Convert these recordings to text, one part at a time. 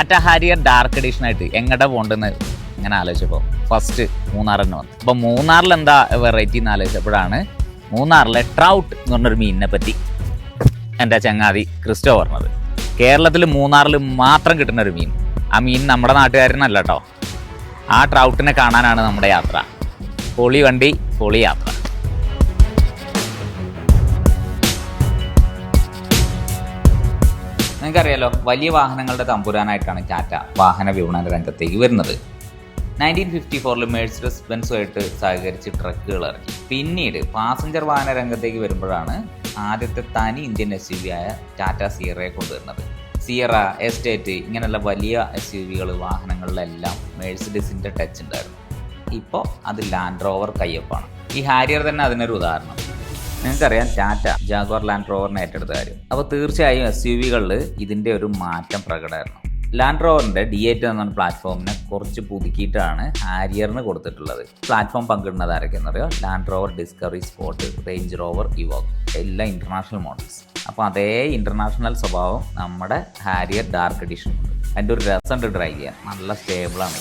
Tata Harrier dark edition ആയിട്ട് എങ്ങടെ പോണ്ടെന്ന് ഇങ്ങനെ ആലോചിച്ചപ്പോൾ ഫസ്റ്റ് മൂന്നാർ തന്നെ വന്നു. അപ്പോൾ മൂന്നാറിൽ എന്താ വെറൈറ്റി എന്ന് ആലോചിച്ചപ്പോഴാണ് മൂന്നാറിലെ ട്രൗട്ട് എന്ന് പറഞ്ഞൊരു മീനിനെ പറ്റി എന്റെ ചങ്ങാതി ക്രിസ്റ്റോ പറഞ്ഞത്. കേരളത്തിൽ മൂന്നാറിൽ മാത്രം കിട്ടുന്ന ഒരു മീൻ. ആ മീൻ നമ്മുടെ നാട്ടുകാരനല്ല കേട്ടോ ആ ട്രൗട്ടിനെ കാണാനാണ് നമ്മുടെ യാത്ര. പൊളി വണ്ടി പൊളി യാത്ര. നിങ്ങൾക്കറിയാലോ വലിയ വാഹനങ്ങളുടെ തമ്പുരാനായിട്ടാണ് ടാറ്റ വാഹന വിപണന രംഗത്തേക്ക് വരുന്നത്. നയന്റീൻ ഫിഫ്റ്റി ഫോറിൽ മേഴ്സിഡസ് ബെൻസുമായിട്ട് സഹകരിച്ച് ട്രക്കുകൾ ഇറങ്ങി പിന്നീട് പാസഞ്ചർ വാഹന രംഗത്തേക്ക് വരുമ്പോഴാണ് ആദ്യത്തെ തനി ഇന്ത്യൻ എസ് യു വി ആയ ടാറ്റ സിയറയെ കൊണ്ടുവരുന്നത്. സിയറ എസ്റ്റേറ്റ് ഇങ്ങനെയുള്ള വലിയ എസ് യു വികൾ വാഹനങ്ങളിലെല്ലാം മേഴ്സിഡസിന്റെ ടച്ച് ഉണ്ടായിരുന്നു. ഇപ്പോൾ അത് ലാൻഡ് റോവർ കയ്യപ്പാണ്. ഈ ഹാരിയർ തന്നെ അതിനൊരു ഉദാഹരണം. നിങ്ങൾക്കറിയാം ടാറ്റ ജാഗ്വാർ ലാൻഡ് റോവറിനെ ഏറ്റെടുത്ത കാര്യം. അപ്പോൾ തീർച്ചയായും എസ് യു വികളിൽ ഇതിന്റെ ഒരു മാറ്റം പ്രകടമായിരുന്നു. ലാൻഡ് റോവറിന്റെ ഡി എയ്റ്റ് എന്ന പ്ലാറ്റ്ഫോമിനെ കുറച്ച് പുതുക്കിയിട്ടാണ് ഹാരിയറിന് കൊടുത്തിട്ടുള്ളത്. പ്ലാറ്റ്ഫോം പങ്കിടുന്നത് ആരൊക്കെയെന്നറിയോ Land Rover Discovery Sport Range Rover Evoque എല്ലാ ഇന്റർനാഷണൽ മോഡൽസ് അപ്പോൾ അതേ ഇന്റർനാഷണൽ സ്വഭാവം നമ്മുടെ ഹാരിയർ ഡാർക്ക് എഡിഷൻ ഉണ്ട് അതിന്റെ ഒരു രസമുണ്ട് ഡ്രൈവ് ചെയ്യാൻ. നല്ല സ്റ്റേബിളാണ്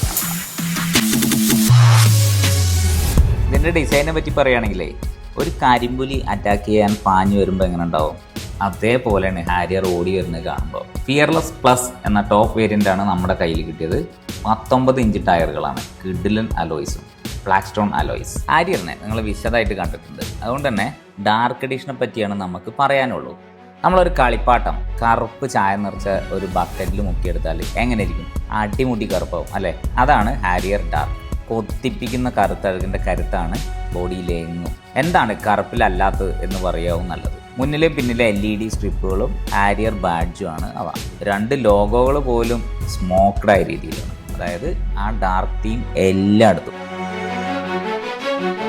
ഇതിന്റെ ഡിസൈനെ പറ്റി പറയുകയാണെങ്കിലേ ഒരു കരിമ്പുലി അറ്റാക്ക് ചെയ്യാൻ പാഞ്ഞു വരുമ്പോൾ എങ്ങനെ ഉണ്ടാവും? അതേപോലെയാണ് ഹാരിയർ ഓടി വരുന്നത് കാണുമ്പോൾ ഫിയർലെസ് പ്ലസ് എന്ന ടോപ്പ് വേരിയന്റ് ആണ് നമ്മുടെ കയ്യിൽ കിട്ടിയത്. പത്തൊമ്പത് ഇഞ്ച് ടയറുകളാണ് കിഡിലൻ അലോയ്സും ബ്ലാക്ക് സ്റ്റോൺ അലോയ്സ് ഹാരിയറിനെ നിങ്ങൾ വിശദമായിട്ട് കണ്ടിട്ടുണ്ട്. അതുകൊണ്ട് തന്നെ ഡാർക്ക് എഡിഷനെ പറ്റിയാണ് നമുക്ക് പറയാനുള്ളൂ. നമ്മളൊരു കളിപ്പാട്ടം കറുപ്പ് ചായ നിറച്ച ഒരു ബക്കറ്റിൽ മുക്കിയെടുത്താൽ എങ്ങനെ ഇരിക്കും? അടിമുടി കറുപ്പാവും അല്ലേ? അതാണ് ഹാരിയർ ഡാർക്ക് കൊത്തിപ്പിക്കുന്ന കറുത്തഴുകിന്റെ കരുത്താണ് ബോഡിയിലെങ്ങും എന്താണ് കറുപ്പിലല്ലാത്തത് എന്ന് പറയാവും നല്ലത്. മുന്നിലെ പിന്നിലെ എൽ ഇ ഡി സ്ട്രിപ്പുകളും ആരിയർ ബാഡ്ജും ആണ് അവ. രണ്ട് ലോഗോകൾ പോലും സ്മോക്ഡ് ആയ രീതിയിലാണ്. അതായത് ആ ഡാർക്ക് തീം എല്ലായിടത്തും.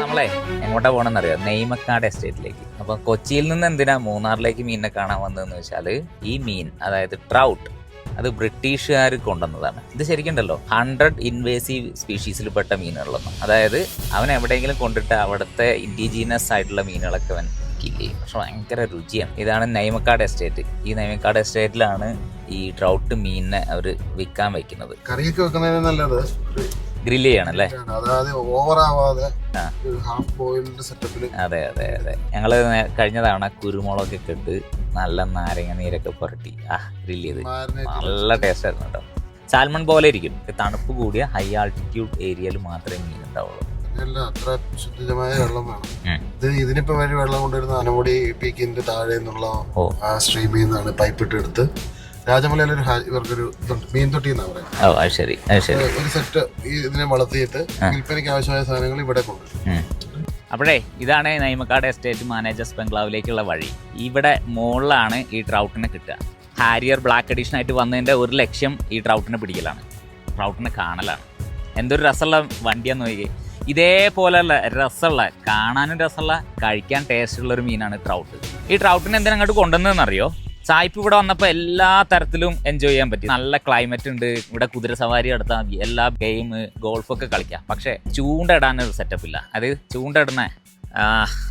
നമ്മളെ എങ്ങോട്ടാ പോകണമെന്നറിയാം നെയ്മക്കാട് എസ്റ്റേറ്റിലേക്ക് അപ്പോൾ കൊച്ചിയിൽ നിന്ന് എന്തിനാ മൂന്നാറിലേക്ക് മീനിനെ കാണാൻ വന്നതെന്ന് വെച്ചാൽ ഈ മീൻ അതായത് ട്രൗട്ട് അത് ബ്രിട്ടീഷുകാർ കൊണ്ടുവന്നതാണ്. ഇത് ശരിക്കുണ്ടല്ലോ. ഹൺഡ്രഡ് ഇൻവേസീവ് സ്പീഷീസിൽ പെട്ട മീനുകളൊന്നും. അതായത് അവൻ എവിടെയെങ്കിലും കൊണ്ടിട്ട് അവിടുത്തെ ഇൻഡിജീനസ് ആയിട്ടുള്ള മീനുകളൊക്കെ അവൻ കില്ല് ചെയ്യും. പക്ഷെ ഭയങ്കര രുചിയാണ്. ഇതാണ് നൈമക്കാട് എസ്റ്റേറ്റ് ഈ നൈമക്കാട് എസ്റ്റേറ്റിലാണ് ഈ ട്രൗട്ട് മീനിനെ അവർ വിൽക്കാൻ വെക്കുന്നത് കറിയൊക്കെ വെക്കുന്നതിന് നല്ലത്. ഗ്രില്ല് ചെയ്യണം. അല്ലേ അതായത് ഓവർ ആവാതെ ഹാഫ് സെറ്റപ്പിൽ അതെ അതെ അതെ. ഞങ്ങൾ കഴിഞ്ഞ തവണ കുരുമുളകൊക്കെ ഇട്ട് നല്ല നാരങ്ങ നീരൊക്കെ പുരട്ടി. ആ ഗ്രില്ല് ചെയ്ത്. നല്ല ടേസ്റ്റ് ആയിരുന്നു കേട്ടോ. സാൽമൺ പോലെ ഇരിക്കും. തണുപ്പ് കൂടിയ ഹൈ ആൾട്ടിറ്റ്യൂഡ് ഏരിയയിൽ മാത്രമേ മീൻ ഉണ്ടാവുള്ളൂ. അത്ര ശുദ്ധമായ വെള്ളം വേണം. ഉം. ഇത് ഇതിനിപ്പോ വഴി വെള്ളം കൊണ്ടുവരുന്ന അനമുടി പീക്കിന്റെ താഴെ നിന്നുള്ള ആ സ്ട്രീമിൽ നിന്നാണ് പൈപ്പ് ഇട്ട് എടുത്ത് രാജമലയിൽ ഒരു ഇവർക്കൊരു മീൻ തൊട്ടി എന്നാ പറയുന്നത്. ഓ അത് ശരി അത് ശരി. ഒരു സെറ്റ് ഈ ഇതിനെ വളർത്തിയിട്ട് വിൽപ്പനയ്ക്ക് ആവശ്യമായ സാധനങ്ങൾ ഇവിടെ കൊണ്ടുവരും അപ്പോഴേ ഇതാണ് നൈമക്കാട് എസ്റ്റേറ്റ് മാനേജേഴ്സ് ബംഗ്ലാവിലേക്കുള്ള വഴി. ഇവിടെ മുകളിലാണ് ഈ ട്രൗട്ടിനെ കിട്ടുക. ഹാരിയർ ബ്ലാക്ക് എഡിഷൻ ആയിട്ട് വന്നതിന്റെ ഒരു ലക്ഷ്യം ഈ ട്രൗട്ടിനെ പിടിക്കലാണ്. ട്രൗട്ടിനെ കാണലാണ്. എന്തൊരു രസമുള്ള വണ്ടിയാന്ന് നോക്കി ഇതേപോലെയുള്ള രസമുള്ള കാണാനും രസമുള്ള കഴിക്കാൻ ടേസ്റ്റുള്ള ഒരു മീനാണ് ട്രൗട്ട്. ഈ ട്രൗട്ടിനെ എന്തിനാ അങ്ങോട്ട് കൊണ്ടുവന്നതെന്നറിയോ? സായിപ്പ് ഇവിടെ വന്നപ്പോൾ എല്ലാ തരത്തിലും എൻജോയ് ചെയ്യാൻ പറ്റി. നല്ല ക്ലൈമറ്റ് ഉണ്ട്. ഇവിടെ കുതിര സവാരി നടത്താൻ മതി. എല്ലാ ഗെയിം ഗോൾഫൊക്കെ കളിക്കാം. പക്ഷേ ചൂണ്ട ഇടാനൊരു സെറ്റപ്പ് ഇല്ല. അതായത് ചൂണ്ട ഇടുന്ന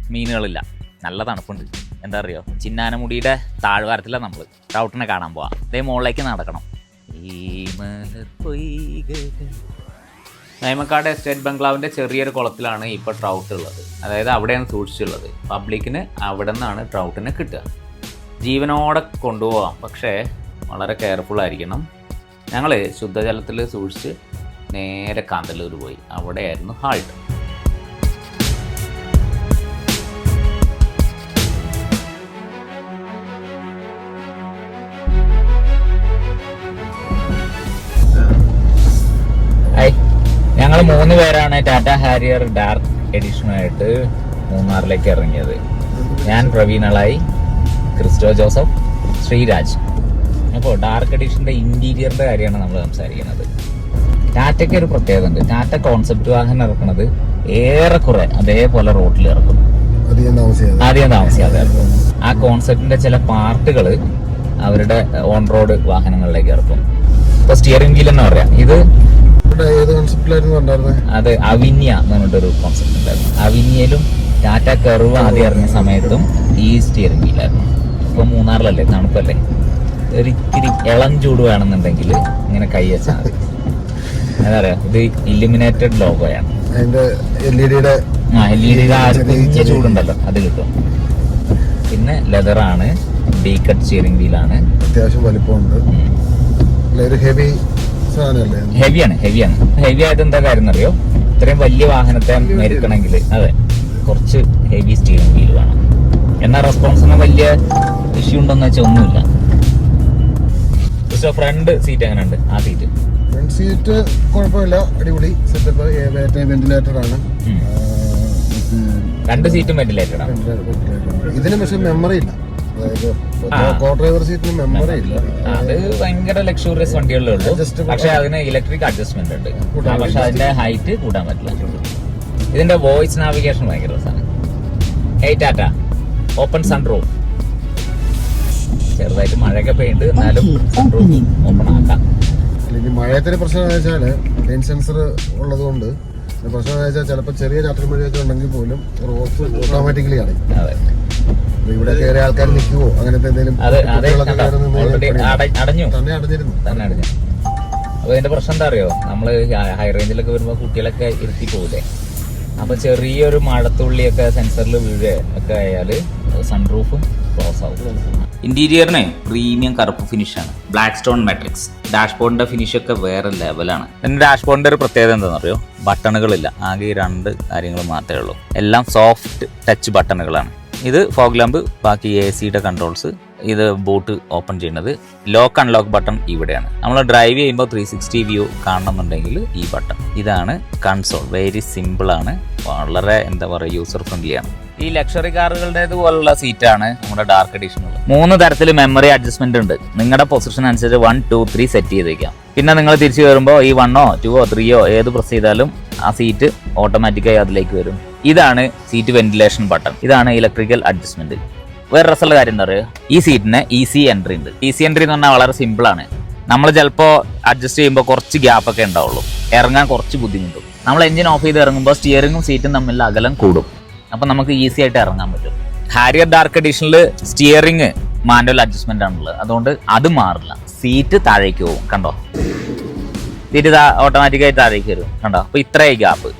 മീനുകളില്ല. നല്ല തണുപ്പുണ്ട്. എന്താ അറിയോ? ചിന്നാനമുടിയുടെ താഴ്വാരത്തിലാണ് നമ്മൾ ടൗട്ടിനെ കാണാൻ പോവാം. അതേ മുകളിലേക്ക് നടക്കണം. ഈ നൈമക്കാട് എസ്റ്റേറ്റ് ബംഗ്ലാവിന്റെ ചെറിയൊരു കുളത്തിലാണ് ഇപ്പോൾ ട്രൗട്ട് ഉള്ളത്. അതായത് അവിടെയാണ് സൂക്ഷിച്ചുള്ളത്. പബ്ലിക്കിന് അവിടെ നിന്നാണ് ട്രൗട്ടിനെ കിട്ടുക. ജീവനോടെ കൊണ്ടുപോകാം പക്ഷേ വളരെ കെയർഫുൾ ആയിരിക്കണം. ഞങ്ങൾ ശുദ്ധജലത്തിൽ സൂക്ഷിച്ച് നേരെ കാന്തല്ലൂർ പോയി. അവിടെയായിരുന്നു ഹാൾട്ട് ഞങ്ങൾ മൂന്ന് പേരാണ് ടാറ്റ ഹാരിയർ ഡാർക്ക് എഡിഷനായിട്ട് മൂന്നാറിലേക്ക് ഇറങ്ങിയത്. ഞാൻ പ്രവീണളായി. Cristo Joseph Sreeraj. അപ്പോൾ ഡാർക്ക് എഡിഷന്റെ ഇന്റീരിയറിന്റെ കാര്യമാണ് നമ്മൾ സംസാരിക്കുന്നത്. ടാറ്റയ്ക്ക് ഒരു പ്രത്യേകത ഉണ്ട്. ടാറ്റ കോൺസെപ്റ്റ് വാഹനം ഇറക്കുന്നത് ഏറെക്കുറെ അതേപോലെ റോഡിൽ ഇറക്കും. അധികം താമസിയാതെ. ഇറക്കും. ആ കോൺസെപ്റ്റിന്റെ ചില പാർട്ടുകൾ അവരുടെ ഓൺ റോഡ് വാഹനങ്ങളിലേക്ക് ഇറക്കും. ഇപ്പൊ സ്റ്റിയറിംഗ് വീൽ എന്ന് പറയാം. ഇത് അത് അവിന്യ എന്ന് പറഞ്ഞിട്ടൊരു കോൺസെപ്റ്റ് ഉണ്ടായിരുന്നു. അവിന്യയിലും ടാറ്റ കർവ് ആദ്യം ഇറങ്ങിയ സമയത്തും ഈ സ്റ്റിയറിംഗ് വീലായിരുന്നു ഇപ്പൊ മൂന്നാറിലല്ലേ? തണുപ്പല്ലേ? ഒരിത്തിരി ഇളം ചൂട് വേണമെന്നുണ്ടെങ്കിൽ ഇങ്ങനെ കൈ വെച്ചാൽ മതി. എന്താ പറയാ ഇത് ഇലിമിനേറ്റഡ് ലോഗോയാണ് അതിന്റെ എൽ ഇ ഡിയുടെ ആ എൽ ഇ ഡിയുടെ ആ ഒരു ചെറിയ- ചൂടുണ്ടല്ലോ അത് കിട്ടും. പിന്നെ ലെതറാണ് ബി കട്ട് സ്റ്റിയറിംഗ് വീലാണ് അത്യാവശ്യം വലിപ്പമുണ്ട്. ഒരു ഹെവി സാധനമല്ലേ? ഹെവിയാണ് ഹെവിയാണ് ഹെവി ആയത് എന്താ കാര്യം എന്നറിയോ? ഇത്രയും വലിയ വാഹനത്തെ മരിക്കണമെങ്കിൽ അതെ കുറച്ച് ഹെവി സ്റ്റിയറിംഗ് വീൽ വേണം. എന്നാൽ റെസ്പോൺസിന് വലിയ ഇഷ്യൂ ഉണ്ടോന്ന് വെച്ചാൽ ഒന്നുമില്ല. ഫ്രണ്ട് സീറ്റ് എങ്ങനെ ഉണ്ട് ആ സീറ്റ് ഫ്രണ്ട് സീറ്റ് കുഴപ്പമില്ല. അടിപൊളി. സെറ്റപ്പ് വെന്റിലേറ്റർ ആണ്. രണ്ട് സീറ്റും വെന്റിലേറ്റർ ആണ്? ഇതിന് പക്ഷെ മെമ്മറി ഇല്ല. അത് ഭയങ്കര ലക്ഷൂറിയസ് വണ്ടികളിലേ ഉള്ളൂ. പക്ഷെ അതിന് ഇലക്ട്രിക് അഡ്ജസ്റ്റ്മെന്റ് ഉണ്ട്. പക്ഷെ അതിന്റെ ഹൈറ്റ് കൂടാൻ പറ്റില്ല. ഇതിന്റെ വോയിസ് നാവിഗേഷൻ ഭയങ്കര രസമാണ്. ഹേയ് ടാറ്റ ഓപ്പൺ സൺറൂഫ് ചെറുതായിട്ട് മഴയൊക്കെ പെയ്യുണ്ട് എന്നാലും സൺറൂഫ് ഓപ്പൺ ആക്കാം. അല്ലെങ്കിൽ മഴയത്തിന് പ്രശ്നം എന്ന് വെച്ചാൽ റെയിൻ സെൻസർ ഉള്ളത് കൊണ്ട് പ്രശ്നം എന്ന് വെച്ചാൽ ചിലപ്പോൾ ചെറിയ രാത്രി മഴയൊക്കെ ഉണ്ടെങ്കിൽ പോലും റോസ് ഓട്ടോമാറ്റിക്കലി അടയും അതെ. ഇവിടെ കയറിയ ആൾക്കാർ നിൽക്കുവോ? അങ്ങനത്തെ എന്തെങ്കിലും അടഞ്ഞു. തന്നെ അടഞ്ഞിരുന്നു. തന്നെ അടഞ്ഞു. അപ്പൊ ഇതിന്റെ പ്രശ്നം എന്താ അറിയോ? നമ്മൾ ഹൈ റേഞ്ചിലൊക്കെ വരുമ്പോ കുട്ടികളൊക്കെ ഇരുത്തി പോകൂലേ അപ്പൊ ചെറിയൊരു മഴത്തുള്ളിയൊക്കെ സെൻസറിൽ വീഴുക ഒക്കെ ആയാൽ സൺറൂഫും ക്ലോസ് ആവും ഇന്റീരിയറിന് പ്രീമിയം കറുപ്പ് ഫിനിഷാണ് ബ്ലാക്ക് സ്റ്റോൺ മാട്രിക്സ് ഡാഷ്ബോർഡിന്റെ ഫിനിഷ് ഒക്കെ വേറെ ലെവലാണ് എന്റെ ഡാഷ്ബോർഡിന്റെ ഒരു പ്രത്യേകത എന്താണെന്ന് അറിയോ ബട്ടണുകളില്ല. ആകെ ഈ രണ്ട് കാര്യങ്ങൾ മാത്രമേ ഉള്ളൂ. എല്ലാം സോഫ്റ്റ് ടച്ച് ബട്ടണുകളാണ്. ഇത് ഫോഗ് ലാമ്പ് ബാക്കി എ സിയുടെ കൺട്രോൾസ് ഇത് ബോട്ട് ഓപ്പൺ ചെയ്യുന്നത്. ലോക്ക് അൺലോക്ക് ബട്ടൺ ഇവിടെയാണ്. നമ്മൾ ഡ്രൈവ് ചെയ്യുമ്പോൾ ത്രീ സിക്സ്റ്റി വ്യൂ കാണണമെന്നുണ്ടെങ്കിൽ ഈ ബട്ടൺ ഇതാണ് കൺസോൾ വെരി സിമ്പിൾ ആണ്. വളരെ എന്താ പറയുക യൂസർ ഫ്രണ്ട്ലി ആണ്. ഈ ലക്ഷറി കാറുകളുടേത് പോലുള്ള സീറ്റാണ് നമ്മുടെ ഡാർക്ക് എഡിഷനുള്ളത് മൂന്ന് തരത്തിൽ മെമ്മറി അഡ്ജസ്റ്റ്മെന്റ് ഉണ്ട്. നിങ്ങളുടെ പൊസിഷൻ അനുസരിച്ച് വൺ ടു ത്രീ സെറ്റ് ചെയ്തേക്കാം. പിന്നെ നിങ്ങൾ തിരിച്ചു കയറുമ്പോൾ ഈ വണ്ണോ ടുവോ ത്രീയോ ഏത് പ്രസ് ചെയ്താലും ആ സീറ്റ് ഓട്ടോമാറ്റിക്കായി അതിലേക്ക് വരും. ഇതാണ് സീറ്റ് വെന്റിലേഷൻ ബട്ടൺ ഇതാണ് ഇലക്ട്രിക്കൽ അഡ്ജസ്റ്റ്മെന്റ് വേറെ രസമുള്ള കാര്യം എന്താ പറയുക ഈ സീറ്റിന് ഈസി എൻട്രി ഉണ്ട്. ഈസി എൻട്രി എന്ന് പറഞ്ഞാൽ വളരെ സിമ്പിൾ ആണ്. നമ്മൾ ചിലപ്പോൾ അഡ്ജസ്റ്റ് ചെയ്യുമ്പോൾ കുറച്ച് ഗ്യാപ്പൊക്കെ ഉണ്ടാവുള്ളൂ. ഇറങ്ങാൻ കുറച്ച് ബുദ്ധിമുട്ടും. നമ്മൾ എഞ്ചിൻ ഓഫ് ചെയ്ത് ഇറങ്ങുമ്പോൾ സ്റ്റിയറിങ്ങും സീറ്റും തമ്മിൽ അകലം കൂടും. അപ്പം നമുക്ക് ഈസി ആയിട്ട് ഇറങ്ങാൻ പറ്റും. ഹാരിയർ ഡാർക്ക് എഡിഷനിൽ സ്റ്റിയറിംഗ് മാനുവൽ അഡ്ജസ്റ്റ്മെന്റ് ആണുള്ളത്. അതുകൊണ്ട് അത് മാറില്ല. സീറ്റ് താഴേക്ക് പോകും. കണ്ടോ? സീറ്റ് ഓട്ടോമാറ്റിക്കായി താഴേക്ക് വരും. കണ്ടോ? അപ്പോൾ ഇത്രയായി ഗ്യാപ്പ്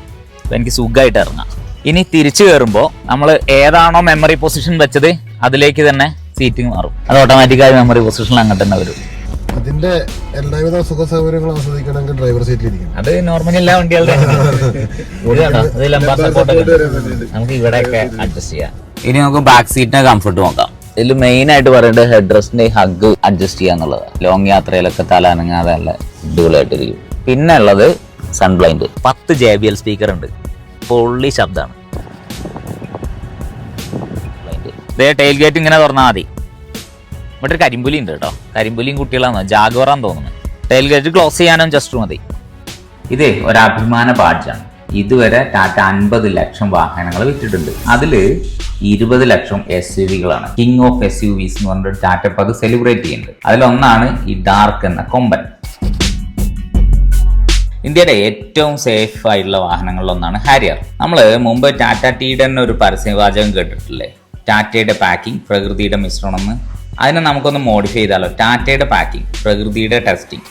എനിക്ക് സുഖമായിട്ട് ഇറങ്ങാം. ഇനി തിരിച്ചു കയറുമ്പോൾ നമ്മൾ ഏതാണോ മെമ്മറി പൊസിഷൻ വെച്ചത് അതിലേക്ക് തന്നെ സീറ്റിംഗ് മാറും. അത് ഓട്ടോമാറ്റിക്കായി മെമ്മറി പൊസിഷനിൽ അങ്ങോട്ട് തന്നെ വരും. അതിന്റെ എല്ലാവിധ സുഖ സൗകര്യങ്ങളും ആസ്വദിക്കണമെങ്കിൽ ഡ്രൈവർ സീറ്റിൽ ഇരിക്കും അത് നോർമലി എല്ലാ വണ്ടികളുടെയും നമുക്ക് ഇവിടെയൊക്കെ അഡ്ജസ്റ്റ് ചെയ്യാം. ഇനി നമുക്ക് ബാക്ക് സീറ്റിന്റെ കംഫർട്ട് നോക്കാം. ഇതിൽ മെയിൻ ആയിട്ട് പറയേണ്ടത് ഹെഡ് റെസ്റ്റിന്റെ ഹഗ് അഡ്ജസ്റ്റ് ചെയ്യുക എന്നുള്ളത്. ലോങ് യാത്രയിലൊക്കെ തല അനങ്ങാതെ നല്ല അടിപൊളിയായിട്ടിരിക്കും പിന്നെ ഉള്ളത് സൺബ്ലൈൻഡ് പത്ത് ജെ ബി എൽ സ്പീക്കർ ഉണ്ട്. പൊള്ളി ശബ്ദമാണ്. ടൈൽ ഗേറ്റ് ഇങ്ങനെ തുറന്നാൽ മതി. ഇവിടെ ഒരു കരിമ്പുലി ഉണ്ട് കേട്ടോ. കരിമ്പുലിയും കുട്ടികളാണ്. ജാഗോറാന്ന് തോന്നുന്നു. ടെയിൽ ഗേറ്റ് ക്ലോസ് ചെയ്യാനും ജസ്റ്റ് മതി. ഇത് ഒരഭിമാന ബാഡ്ജാണ് ഇതുവരെ ടാറ്റ അൻപത് ലക്ഷം വാഹനങ്ങൾ വിറ്റിട്ടുണ്ട്. അതിൽ ഇരുപത് ലക്ഷം S U വികളാണ് king of S U Vs എന്ന് പറഞ്ഞിട്ട് ടാറ്റ അത് സെലിബ്രേറ്റ് ചെയ്യുന്നുണ്ട്. അതിലൊന്നാണ് ഈ ഡാർക്ക് എന്ന കൊമ്പൻ. ഇന്ത്യയുടെ ഏറ്റവും സേഫ് ആയിട്ടുള്ള വാഹനങ്ങളിലൊന്നാണ് ഹാരിയർ നമ്മൾ മുമ്പ് ടാറ്റ ടീഡൻ ഒരു പരസ്യവാചകം കേട്ടിട്ടില്ലേ? ടാറ്റയുടെ പാക്കിംഗ് പ്രകൃതിയുടെ മിശ്രണം എന്ന് അതിനെ നമുക്കൊന്ന് മോഡിഫൈ ചെയ്താലോ? ടാറ്റയുടെ പാക്കിംഗ് പ്രകൃതിയുടെ ടെസ്റ്റിംഗ്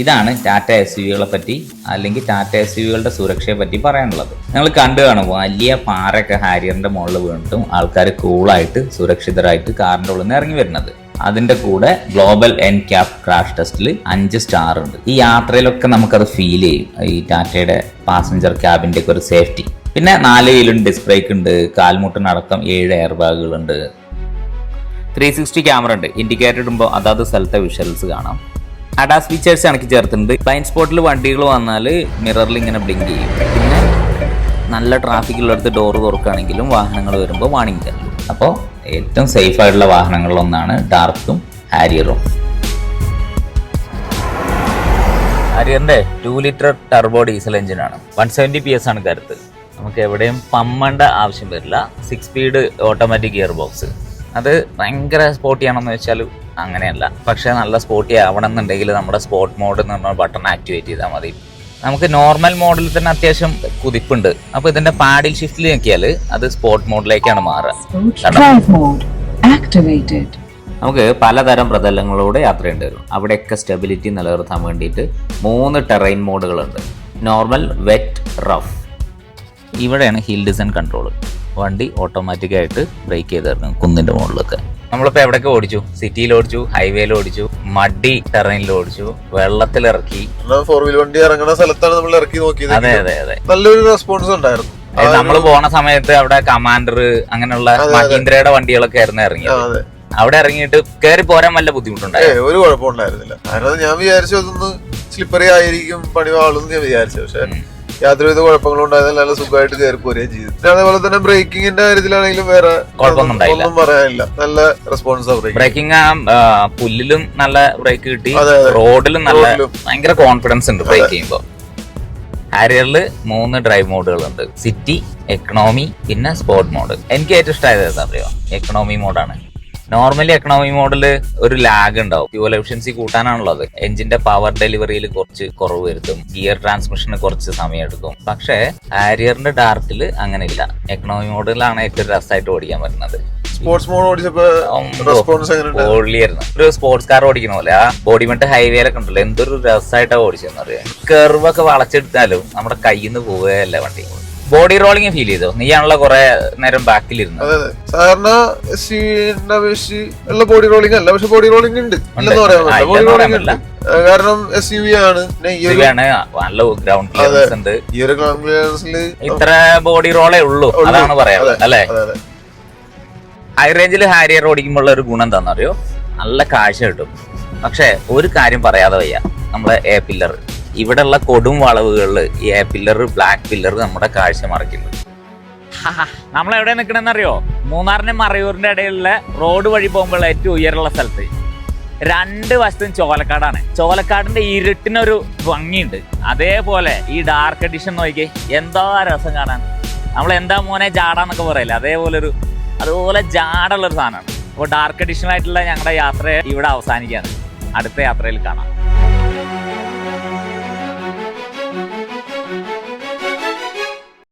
ഇതാണ് ടാറ്റ എസ് യുകളെ പറ്റി അല്ലെങ്കിൽ ടാറ്റ എസ് യുകളുടെ സുരക്ഷയെ പറ്റി പറയാനുള്ളത്. നിങ്ങൾ കണ്ടു കാണും വലിയ പാറയൊക്കെ ഹാരിയറിന്റെ മുകളിൽ വീണിട്ടും ആൾക്കാർ കൂളായിട്ട് സുരക്ഷിതരായിട്ട് കാറിന്റെ ഉള്ളിൽ നിന്ന് ഇറങ്ങി വരുന്നത്. അതിന്റെ കൂടെ ഗ്ലോബൽ എൻ ക്യാപ് ക്രാഷ് ടെസ്റ്റിൽ അഞ്ച് സ്റ്റാർ ഉണ്ട്. ഈ യാത്രയിലൊക്കെ നമുക്കത് ഫീൽ ചെയ്യും. ഈ ടാറ്റയുടെ പാസഞ്ചർ ക്യാബിന്റെ ഒക്കെ ഒരു സേഫ്റ്റി പിന്നെ നാല് വീലും ഡിസ്ക് ബ്രേക്ക് ഉണ്ട് കാൽമുട്ടിനടക്കം ഏഴ് എയർ ബാഗുകളുണ്ട് ത്രീ സിക്സ്റ്റി ക്യാമറ ഉണ്ട്. ഇൻഡിക്കേറ്റർ ഇടുമ്പോൾ അതാത് സ്ഥലത്തെ വിഷ്വൽസ് കാണാം. അഡാസ് ഫീച്ചേഴ്സ് ഇണക്കി ചേർത്തിട്ടുണ്ട് ബ്ലൈൻഡ് സ്പോട്ടിൽ വണ്ടികൾ വന്നാൽ മിററിൽ ഇങ്ങനെ ബ്ലിങ്ക് ചെയ്യും. പിന്നെ നല്ല ട്രാഫിക് ഉള്ളടുത്ത് ഡോർ തുറക്കുകയാണെങ്കിലും വാഹനങ്ങൾ വരുമ്പോൾ വാണിംഗ് തരും അപ്പോൾ ഏറ്റവും സേഫ് ആയിട്ടുള്ള വാഹനങ്ങളിലൊന്നാണ് ഡാർക്കും ഹാരിയറും ഹാരിയറിന്റെ ടു ലിറ്റർ ടർബോ ഡീസൽ എഞ്ചിനാണ് വൺ സെവന്റി പി എസ് ആണ് കരുത്ത്. നമുക്ക് എവിടെയും പമ്മണ്ട ആവശ്യം വരില്ല. Six speed automatic gear box അത് ഭയങ്കര സ്പോർട്ടി ആണെന്ന് വെച്ചാൽ അങ്ങനെയല്ല. പക്ഷേ നല്ല സ്പോർട്ടി ആവണം എന്നുണ്ടെങ്കിൽ നമ്മുടെ സ്പോർട്ട് മോഡ് എന്ന് പറഞ്ഞ ബട്ടൺ ആക്ടിവേറ്റ് ചെയ്താൽ മതി. നമുക്ക് നോർമൽ മോഡിൽ തന്നെ അത്യാവശ്യം കുതിപ്പുണ്ട്. അപ്പോൾ ഇതിന്റെ പാഡിൽ ഷിഫ്റ്റിൽ നോക്കിയാൽ അത് സ്പോർട്ട് മോഡിലേക്കാണ് മാറുക. Drive mode activated. നമുക്ക് പലതരം പ്രതലങ്ങളിലൂടെ യാത്ര ചെയ്യേണ്ടി വരും അവിടെയൊക്കെ സ്റ്റെബിലിറ്റി നിലനിർത്താൻ വേണ്ടിയിട്ട് മൂന്ന് ടെറൈൻ മോഡുകളുണ്ട് നോർമൽ വെറ്റ് റഫ് ഇവിടെയാണ് ഹിൽ ഡിസൈൻ കൺട്രോൾ വണ്ടി ഓട്ടോമാറ്റിക്കായിട്ട് ബ്രേക്ക് ചെയ്ത് തരണം കുന്നിന്റെ മുകളിലൊക്കെ. നമ്മളിപ്പോൾ എവിടെയൊക്കെ ഓടിച്ചു? സിറ്റിയിൽ ഓടിച്ചു ഹൈവേയിൽ ഓടിച്ചു മഡി ടെറൈനിൽ ഓടിച്ചു വെള്ളത്തിലിറക്കി ഫോർ വീൽ വണ്ടി ഇറങ്ങുന്ന സ്ഥലത്താണ് നമ്മൾ ഇറക്കി നോക്കിയത്. അതെ അതെ അതെ. നല്ലൊരു റെസ്പോൺസ് ഉണ്ടായിരുന്നു. നമ്മൾ പോണ സമയത്ത് അവിടെ കമാൻഡർ അങ്ങനെയുള്ള. മഹീന്ദ്രയുടെ വണ്ടികളൊക്കെ ആയിരുന്നു ഇറങ്ങി ഇറങ്ങിയത് അവിടെ ഇറങ്ങിയിട്ട് കയറി പോരാൻ വല്ല ബുദ്ധിമുട്ടുണ്ടായിരുന്നു ഒരു കുഴപ്പമുണ്ടായിരുന്നില്ല കാരണം ഞാൻ വിചാരിച്ചു അതൊന്ന് സ്ലിപ്പറി ആയിരിക്കും പണി വാളും ഞാൻ വിചാരിച്ചു. പക്ഷെ. യാതൊരുവിധ കുഴപ്പങ്ങളും ഉണ്ടായിരുന്നില്ല. നല്ല സുഖമായിട്ട് കയറി പോരുകയും ചെയ്തു. അതേപോലെ തന്നെ ബ്രേക്കിങ്ങിന്റെ കാര്യത്തിലാണെങ്കിലും വേറെ ഒന്നും പറയാനില്ല. നല്ല റെസ്പോൺസ് ബ്രേക്കിംഗ് ആ പുല്ലിലും നല്ല ബ്രേക്ക് കിട്ടി. റോഡിലും നല്ല ഭയങ്കര കോൺഫിഡൻസ് ഉണ്ട് ബ്രേക്ക് ചെയ്യുമ്പോൾ ഹാരിയറിൽ മൂന്ന് ഡ്രൈവ് മോഡുകളുണ്ട് സിറ്റി എക്കണോമി പിന്നെ സ്പോർട്ട് മോഡ് എനിക്ക് ഏറ്റവും ഇഷ്ടമായത് എന്താ പറയുക എക്കണോമി മോഡാണ് നോർമലി എക്കണോമി മോഡൽ ഒരു ലാഗ് ഉണ്ടാവും. ഫ്യൂവൽ എഫിഷ്യൻസി കൂട്ടാനാണുള്ളത്. എഞ്ചിന്റെ പവർ ഡെലിവറിയിൽ കുറച്ച് കുറവ് വരുത്തും. ഗിയർ ട്രാൻസ്മിഷന് കുറച്ച് സമയം എടുക്കും പക്ഷേ ഹാരിയറിന്റെ ഡാർട്ടിൽ അങ്ങനെ ഇല്ല എക്കണോമി മോഡലാണ് ഏറ്റവും രസമായിട്ട് ഓടിക്കാൻ പറ്റുന്നത്. സ്പോർട്സ് മോഡ് ഓടിച്ചപ്പോ ഒരു സ്പോർട്സ് കാർ ഓടിക്കുന്ന പോലെ. ആ ബോഡി മെട്ട് ഹൈവേയിലൊക്കെ ഉണ്ടല്ലോ. എന്തൊരു രസമായിട്ടാണ് ഓടിച്ചെന്ന് അറിയാം. കെർവൊക്കെ വളച്ചെടുത്താലും നമ്മുടെ കയ്യിൽ നിന്ന് പോവുകയല്ല വണ്ടി. ബോഡി റോളിംഗ് ഫീൽ ചെയ്തോ. നീയാണല്ലോ കുറെ നേരം ബാക്കിലിരുന്നു അതെ അതെ. അപേക്ഷിച്ച് ഉള്ള ബോഡി റോളിംഗ് അല്ല പക്ഷെ ബോഡി റോളിംഗ് ഉണ്ട്. ഇല്ലെന്ന് പറയാൻ പറ്റില്ല. ബോഡി റോളിംഗ് ഉണ്ട്. കാരണം എസ് യു വി ആണ്. നല്ല ഗ്രൗണ്ട് ക്ലിയറൻസ് ഉണ്ട്. ഈ ഒരു ക്ലിയറൻസിൽ ഇത്ര ബോഡി റോളേ ഉള്ളൂ. അതാണ് പറയാം. അല്ലേ? ഹൈ റേഞ്ചിൽ ഹാരിയർ ഓടിക്കുമ്പോൾ ഒരു ഗുണം എന്താണെന്നറിയോ? നല്ല കാഴ്ച കിട്ടും. പക്ഷെ ഒരു കാര്യം പറയാതെ വയ്യ. നമ്മളെ എ പില്ലർ ഇവിടെയുള്ള കൊടും വളവുകളിൽ ഈ എ പില്ലർ ബ്ലാക്ക് പില്ലർ നമ്മുടെ കാഴ്ച മറക്കുന്നു നമ്മൾ എവിടെ നിൽക്കണമെന്നറിയോ മൂന്നാറിന്റെ മറയൂരിന്റെ ഇടയിലുള്ള റോഡ് വഴി പോകുമ്പോൾ ഏറ്റവും ഉയരമുള്ള സ്ഥലത്ത്. രണ്ട് വശത്തും ചോലക്കാടാണ്. ചോലക്കാടിന്റെ ഇരുട്ടിനൊരു ഭംഗിയുണ്ട്. അതേപോലെ ഈ ഡാർക്ക് എഡിഷൻ നോക്കിയേ എന്താ രസം കാണാൻ? നമ്മൾ എന്താ മോനെ ജാടാന്നൊക്കെ പറയില്ല? അതേപോലെ ഒരു അതുപോലെ ജാടുള്ള ഒരു സാധനമാണ്. അപ്പോൾ ഡാർക്ക് എഡിഷനായിട്ടുള്ള ഞങ്ങളുടെ യാത്ര ഇവിടെ അവസാനിക്കുകയാണ്. അടുത്ത യാത്രയിൽ കാണാം.